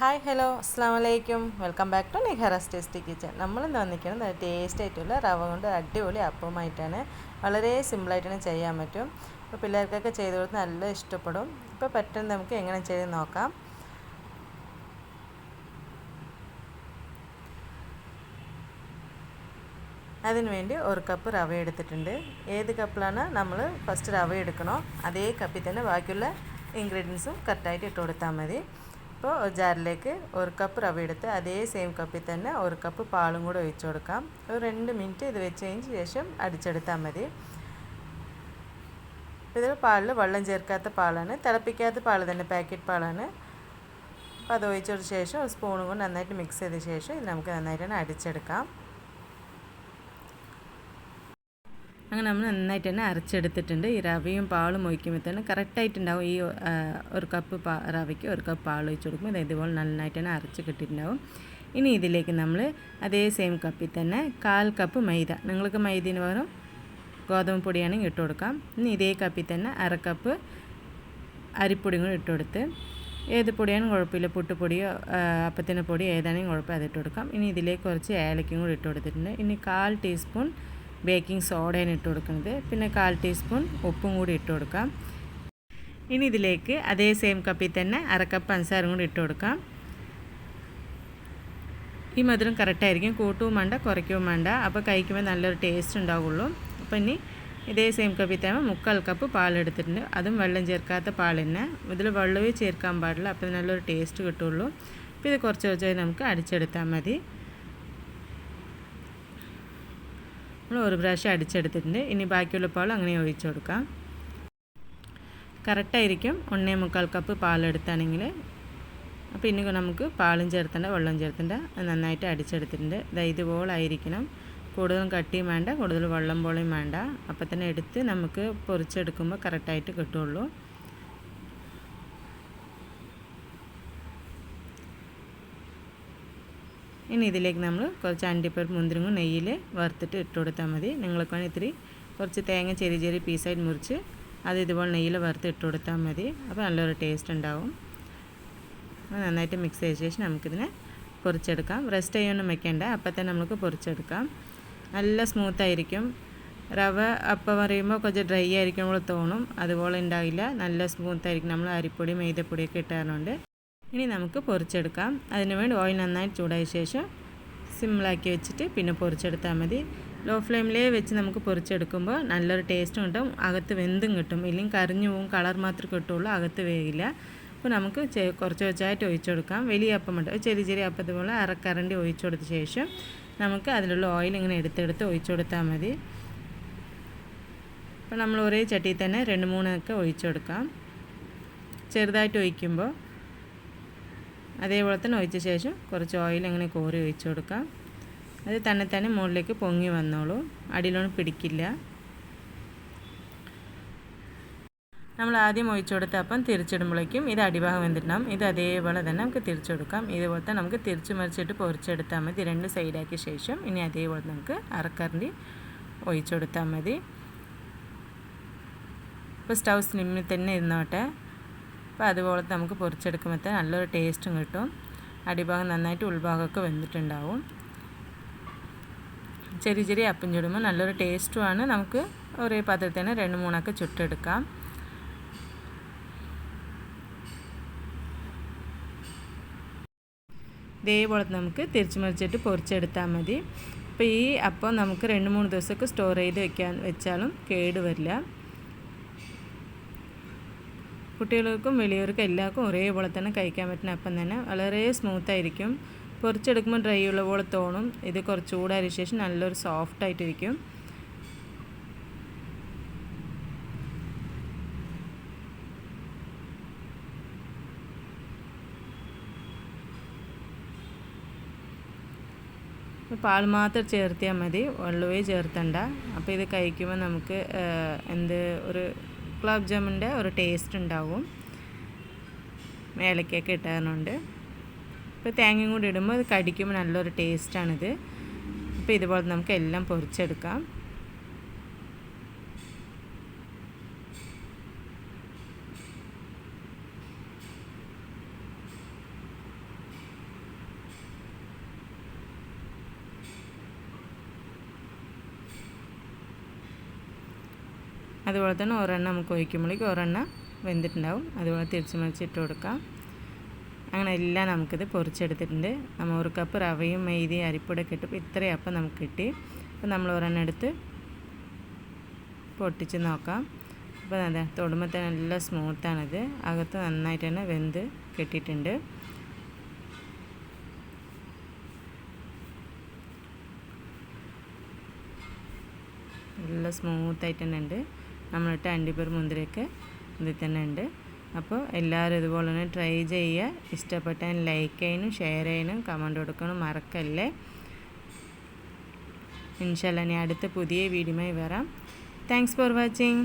Hi hello അസ്സാം വലൈക്കും welcome back to നിഹറസ് ടേസ്റ്റി കിച്ചൺ നമ്മൾ ഇന്ന് വന്നിരിക്കുന്നത് ടേസ്റ്റ് ആയിട്ടുള്ള റവ കൊണ്ട് അടിപൊളി അപ്പവുമായിട്ടാണ്. വളരെ സിമ്പിളായിട്ടാണ് ചെയ്യാൻ പറ്റും. അപ്പോൾ പിള്ളേർക്കൊക്കെ ചെയ്ത് കൊടുത്ത് നല്ല ഇഷ്ടപ്പെടും. ഇപ്പോൾ പെട്ടെന്ന് നമുക്ക് എങ്ങനെ ചെയ്ത് നോക്കാം. അതിനുവേണ്ടി ഒരു കപ്പ് റവ എടുത്തിട്ടുണ്ട്. ഏത് കപ്പിലാണ് നമ്മൾ ഫസ്റ്റ് റവ എടുക്കണോ അതേ കപ്പിൽ തന്നെ ബാക്കിയുള്ള ഇൻഗ്രീഡിയൻസും കറക്റ്റായിട്ട് ഇട്ട് കൊടുത്താൽ മതി. ഇപ്പോൾ ജാറിലേക്ക് ഒരു കപ്പ് റവ എടുത്ത് അതേ സെയിം കപ്പിൽ തന്നെ ഒരു കപ്പ് പാലും കൂടെ ഒഴിച്ചു കൊടുക്കാം. ഒരു രണ്ട് മിനിറ്റ് ഇത് വെച്ചതിന് ശേഷം അടിച്ചെടുത്താൽ മതി. ഇതിൽ പാലിൽ വെള്ളം ചേർക്കാത്ത പാലാണ് തിളപ്പിക്കാത്ത പാൽ തന്നെ പാക്കറ്റ് പാലാണ്. അപ്പോൾ അത് ഒഴിച്ചതിന് ശേഷം സ്പൂണും കൊണ്ട് നന്നായിട്ട് മിക്സ് ചെയ്ത ശേഷം ഇത് നമുക്ക് നന്നായിട്ട് തന്നെ അടിച്ചെടുക്കാം. അങ്ങനെ നമ്മൾ നന്നായിട്ട് തന്നെ അരച്ചെടുത്തിട്ടുണ്ട്. ഈ റവയും പാളും ഒഴിക്കുമ്പോൾ തന്നെ കറക്റ്റായിട്ടുണ്ടാവും. ഈ ഒരു കപ്പ് പാ റവയ്ക്ക് ഒരു കപ്പ് പാൽ ഒഴിച്ച് കൊടുക്കുമ്പോൾ ഇതേപോലെ നന്നായിട്ട് തന്നെ അരച്ച് കിട്ടിയിട്ടുണ്ടാവും. ഇനി ഇതിലേക്ക് നമ്മൾ അതേ സെയിം കപ്പിൽ തന്നെ കാൽ കപ്പ് മൈദ. നിങ്ങൾക്ക് മൈദിന് പകരം ഗോതമ്പ് പൊടിയാണെങ്കിൽ ഇട്ട് കൊടുക്കാം. ഇനി ഇതേ കപ്പിൽ തന്നെ അര കപ്പ് അരിപ്പൊടിയും കൂടി ഇട്ട് കൊടുത്ത് ഏത് പൊടിയാണ് കുഴപ്പമില്ല പുട്ടുപൊടിയോ അപ്പത്തിന്റെ പൊടിയോ ഏതാണെങ്കിലും കുഴപ്പമില്ല അതിട്ട് കൊടുക്കാം. ഇനി ഇതിലേക്ക് കുറച്ച് ഏലക്കും കൂടി ഇട്ട് കൊടുത്തിട്ടുണ്ട്. ഇനി കാൽ ടീസ്പൂൺ ബേക്കിംഗ് സോഡയാണ് ഇട്ട് കൊടുക്കുന്നത്. പിന്നെ കാൽ ടീസ്പൂൺ ഉപ്പും കൂടി ഇട്ട് കൊടുക്കാം. ഇനി ഇതിലേക്ക് അതേ സെയിം കപ്പിൽ തന്നെ അരക്കപ്പ് പഞ്ചസാരം കൂടി ഇട്ട് കൊടുക്കാം. ഈ മധുരം കറക്റ്റായിരിക്കും കൂട്ടവും വേണ്ട കുറയ്ക്കുകയും വേണ്ട. അപ്പോൾ കഴിക്കുമ്പോൾ നല്ലൊരു ടേസ്റ്റ് ഉണ്ടാവുള്ളൂ. അപ്പോൾ ഇനി ഇതേ സെയിം കപ്പിൽ തന്നെ മുക്കാൽ കപ്പ് പാലെടുത്തിട്ടുണ്ട് അതും വെള്ളം ചേർക്കാത്ത പാൽ തന്നെ. ഇതിൽ വെള്ളമേ ചേർക്കാൻ പാടില്ല. അപ്പോൾ നല്ലൊരു ടേസ്റ്റ് കിട്ടുള്ളൂ. അപ്പോൾ ഇത് കുറച്ച് കുറച്ചായി നമുക്ക് അടിച്ചെടുത്താൽ മതി. നമ്മൾ ഒരു പ്രാവശ്യം അടിച്ചെടുത്തിട്ടുണ്ട്. ഇനി ബാക്കിയുള്ള പാൽ അങ്ങനെ ഒഴിച്ചു കൊടുക്കാം. കറക്റ്റായിരിക്കും ഒന്നേ മുക്കാൽ കപ്പ് പാലെടുത്താണെങ്കിൽ അപ്പോൾ ഇനി നമുക്ക് പാലും ചേർത്തേണ്ട വെള്ളം ചേർത്തേണ്ട നന്നായിട്ട് അടിച്ചെടുത്തിട്ടുണ്ട്. ഇതാ ഇതുപോലായിരിക്കണം കൂടുതലും കട്ടിയും വേണ്ട കൂടുതൽ വെള്ളം പോളിയും വേണ്ട. അപ്പോൾ തന്നെ എടുത്ത് നമുക്ക് പൊറിച്ചെടുക്കുമ്പോൾ കറക്റ്റായിട്ട് കിട്ടുള്ളൂ. ഇനി ഇതിലേക്ക് നമ്മൾ കുറച്ച് അണ്ടിപ്പരിപ്പ് മുന്തിരിങ്ങും നെയ്യിൽ വറുത്തിട്ട് ഇട്ട് കൊടുത്താൽ മതി. നിങ്ങൾക്ക് വേണമെങ്കിൽ ഇത്തിരി കുറച്ച് തേങ്ങ ചെറിയ ചെറിയ പീസായിട്ട് മുറിച്ച് അത് ഇതുപോലെ നെയ്യിൽ വറുത്ത് ഇട്ട് കൊടുത്താൽ മതി. അപ്പോൾ നല്ലൊരു ടേസ്റ്റ് ഉണ്ടാവും. നന്നായിട്ട് മിക്സ് ചെയ്ത ശേഷം നമുക്കിതിനെ പൊറിച്ചെടുക്കാം റെസ്റ്റ് ചെയ്യൊന്നും വെക്കേണ്ട. അപ്പം തന്നെ നമുക്ക് പൊറിച്ചെടുക്കാം നല്ല സ്മൂത്തായിരിക്കും റവ അപ്പം പറയുമ്പോൾ കുറച്ച് ഡ്രൈ ആയിരിക്കുമ്പോൾ തോന്നും. അതുപോലെ ഉണ്ടാവില്ല. നല്ല സ്മൂത്തായിരിക്കും നമ്മൾ അരിപ്പൊടി മൈദപ്പൊടിയൊക്കെ ഇട്ടാറുണ്ട്. ഇനി നമുക്ക് പൊറിച്ചെടുക്കാം. അതിന് വേണ്ടി ഓയിൽ നന്നായി ചൂടായ ശേഷം സിമ്മിളാക്കി വെച്ചിട്ട് പിന്നെ പൊറിച്ചെടുത്താൽ മതി. ലോ ഫ്ലെയിമിലേ വെച്ച് നമുക്ക് പൊറിച്ചെടുക്കുമ്പോൾ നല്ലൊരു ടേസ്റ്റും കിട്ടും അകത്ത് വെന്തും കിട്ടും. ഇല്ലെങ്കിൽ കറിഞ്ഞു പോകും കളർ മാത്രമേ കിട്ടുള്ളൂ. അകത്ത് വേകില്ല അപ്പോൾ നമുക്ക് കുറച്ച് കുറച്ചായിട്ട് ഒഴിച്ചു കൊടുക്കാം വലിയ അപ്പമുണ്ട് ചെറിയ ചെറിയ അപ്പത്തെ പോലെ അരക്കരണ്ടി ഒഴിച്ചു കൊടുത്ത ശേഷം നമുക്ക് അതിലുള്ള ഓയിൽ ഇങ്ങനെ എടുത്തെടുത്ത് ഒഴിച്ചു കൊടുത്താൽ മതി. അപ്പോൾ നമ്മൾ ഒരേ ചട്ടിയിൽ തന്നെ രണ്ട് മൂന്നൊക്കെ ഒഴിച്ചു കൊടുക്കാം ചെറുതായിട്ട് ഒഴിക്കുമ്പോൾ അതേപോലെ തന്നെ ഒഴിച്ച ശേഷം കുറച്ച് ഓയിൽ അങ്ങനെ കോരി ഒഴിച്ചു കൊടുക്കാം. അത് തന്നെ തന്നെ മുകളിലേക്ക് പൊങ്ങി വന്നോളൂ. അടിയിലൊന്നും പിടിക്കില്ല. നമ്മൾ ആദ്യം ഒഴിച്ചു കൊടുത്ത അപ്പം തിരിച്ചിടുമ്പോഴേക്കും ഇത് അടിഭാഗം വെന്തിട്ടുണ്ടാകും ഇത് അതേപോലെ തന്നെ നമുക്ക് തിരിച്ചു കൊടുക്കാം. ഇതേപോലെ തന്നെ നമുക്ക് തിരിച്ചു മറിച്ചിട്ട് പൊരിച്ചെടുത്താൽ മതി. രണ്ട് സൈഡാക്കിയ ശേഷം ഇനി അതേപോലെ നമുക്ക് അറക്കറിന്റെ ഒഴിച്ചു കൊടുത്താൽ മതി. ഇപ്പോൾ സ്റ്റൗ സ്ലിമ്മിൽ തന്നെ ഇരുന്നോട്ടെ. അപ്പോൾ അതുപോലെ നമുക്ക് പൊരിച്ചെടുക്കുമ്പോൾ നല്ലൊരു ടേസ്റ്റും കിട്ടും. അടിഭാഗം നന്നായിട്ട് ഉൾഭാഗമൊക്കെ വെന്തിട്ടുണ്ടാവും. ചെറിയ ചെറിയ അപ്പം ചുടുമ്പോൾ നല്ലൊരു ടേസ്റ്റുമാണ്. നമുക്ക് ഒരേ പാത്രത്തിൽ തന്നെ രണ്ട് മൂന്നൊക്കെ ചുട്ടെടുക്കാം. ഇതേപോലെ നമുക്ക് തിരിച്ചു മറിച്ചിട്ട് പൊരിച്ചെടുത്താൽ മതി. അപ്പോൾ ഈ അപ്പം നമുക്ക് രണ്ട് മൂന്ന് ദിവസമൊക്കെ സ്റ്റോർ ചെയ്ത് വെക്കാൻ വെച്ചാലും കേട് വരില്ല. കുട്ടികൾക്കും വലിയവർക്കും എല്ലാവർക്കും ഒരേപോലെ തന്നെ കഴിക്കാൻ പറ്റുന്ന അപ്പം തന്നെ വളരെ സ്മൂത്തായിരിക്കും. പൊറിച്ചെടുക്കുമ്പോൾ ഡ്രൈ ഉള്ള പോലെ തോന്നും. ഇത് കുറച്ച് ചൂടായ ശേഷം നല്ലൊരു സോഫ്റ്റ് ആയിട്ടിരിക്കും. പാൽ മാത്രം ചേർത്തിയാൽ മതി. വെള്ളമേ ചേർത്തണ്ട. അപ്പോൾ ഇത് കഴിക്കുമ്പോൾ നമുക്ക് എന്ത് ഒരു ഗുലാബ് ജാമുന്റെ ഒരു ടേസ്റ്റ് ഉണ്ടാവും. മേലക്കൊക്കെ ഇട്ടാറുണ്ട് ഇപ്പോൾ തേങ്ങയും കൂടി ഇടുമ്പോൾ അത് കടിക്കുമ്പോൾ നല്ലൊരു ടേസ്റ്റാണിത് അപ്പോൾ ഇതുപോലെ നമുക്ക് എല്ലാം പൊരിച്ചെടുക്കാം. അതുപോലെ തന്നെ ഒരെണ്ണം നമുക്ക് ഒഴിക്കുമ്പോഴേക്ക് ഒരെണ്ണം വെന്തിട്ടുണ്ടാവും. അതുപോലെ തിരിച്ച് മറിച്ചിട്ട് കൊടുക്കാം. അങ്ങനെ എല്ലാം നമുക്കിത് പൊറിച്ചെടുത്തിട്ടുണ്ട് നമ്മൾ ഒരു കപ്പ് റവയും മൈദയും അരിപ്പൊടിയൊക്കെ ഇട്ട് ഇത്രയും അപ്പം നമുക്ക് കിട്ടി. അപ്പോൾ നമ്മൾ ഒരെണ്ണം എടുത്ത് പൊട്ടിച്ച് നോക്കാം. അപ്പോൾ അതെ തൊടുമ്പോൾ തന്നെ നല്ല സ്മൂത്താണിത് അകത്ത് നന്നായിട്ട് തന്നെ വെന്ത് കെട്ടിയിട്ടുണ്ട്. നല്ല സ്മൂത്തായിട്ട് തന്നെ ഉണ്ട്. നമ്മളിട്ട് അണ്ടിപ്പർ മുന്തിരിയൊക്കെ ഇതിൽ തന്നെ ഉണ്ട്. അപ്പോൾ എല്ലാവരും ഇതുപോലെ തന്നെ ട്രൈ ചെയ്യുക. ഇഷ്ടപ്പെട്ടാൽ ലൈക്ക് ചെയ്യാനും ഷെയർ ചെയ്യാനും കമന്റ് കൊടുക്കണം മറക്കല്ലേ? ഇൻഷല്ല ഇനി അടുത്ത പുതിയ വീഡിയോയുമായി വരാം. Thanks for watching